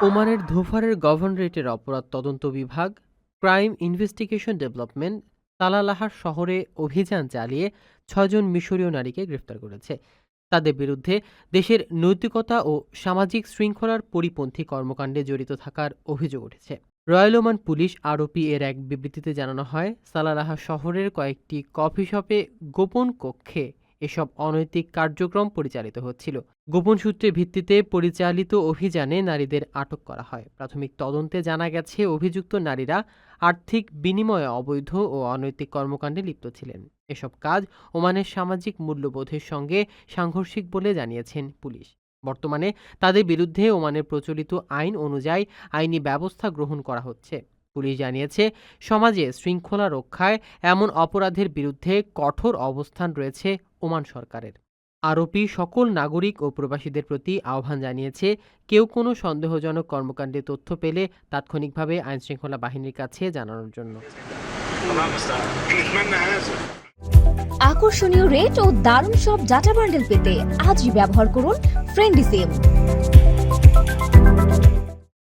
ওমানের ধোফারের গভর্নরেটের অপরাধ তদন্ত বিভাগ, ক্রাইম ইনভেস্টিগেশন ডেভেলপমেন্ট, তালালাহার শহরে অভিযান চালিয়ে ছয়জন মিশরীয় নারীকে গ্রেফতার করেছে। তাদের বিরুদ্ধে দেশের নৈতিকতা ও সামাজিক শৃঙ্খলার পরিপন্থী কর্মকাণ্ডে জড়িত থাকার অভিযোগ উঠেছে। রয়্যাল ওমান পুলিশ আরোপি এর এক বিবৃতিতে জানানো হয় সালালাহা শহরের কয়েকটি কফি শপে গোপন কক্ষে এসব অনৈতিক কার্যক্রম পরিচালিত হচ্ছিল। গোপন সূত্রের ভিত্তিতে পরিচালিত অভিযানে নারীদের আটক করা হয়। প্রাথমিক তদন্তে জানা গেছে, অভিযুক্ত নারীরা আর্থিক বিনিময়ে অবৈধ ও অনৈতিক কর্মকাণ্ডে লিপ্ত ছিলেন। এসব কাজ ওমানের সামাজিক মূল্যবোধের সঙ্গে সাংঘর্ষিক বলে জানিয়েছেন পুলিশ। বর্তমানে তাদের বিরুদ্ধে ওমানের প্রচলিত আইন অনুযায়ী আইনি ব্যবস্থা গ্রহণ করা হচ্ছে। পুলিশ জানিয়েছে, সমাজে শৃঙ্খলা রক্ষায় এমন অপরাধের বিরুদ্ধে কঠোর অবস্থান রয়েছে ওমান সরকারের। আরোপি সকল নাগরিক ও প্রবাসীদের প্রতি আহ্বান জানিয়েছে, কেউ কোনো সন্দেহজনক কর্মকাণ্ডে তথ্য পেলে তাৎক্ষণিকভাবে আইনশৃঙ্খলা বাহিনীর কাছে জানানোর জন্য। আকর্ষণীয় রেট ও দারুণ সব ডাটা বান্ডেল পেতে আজই ব্যবহার করুন ফ্রেন্ডিসেভ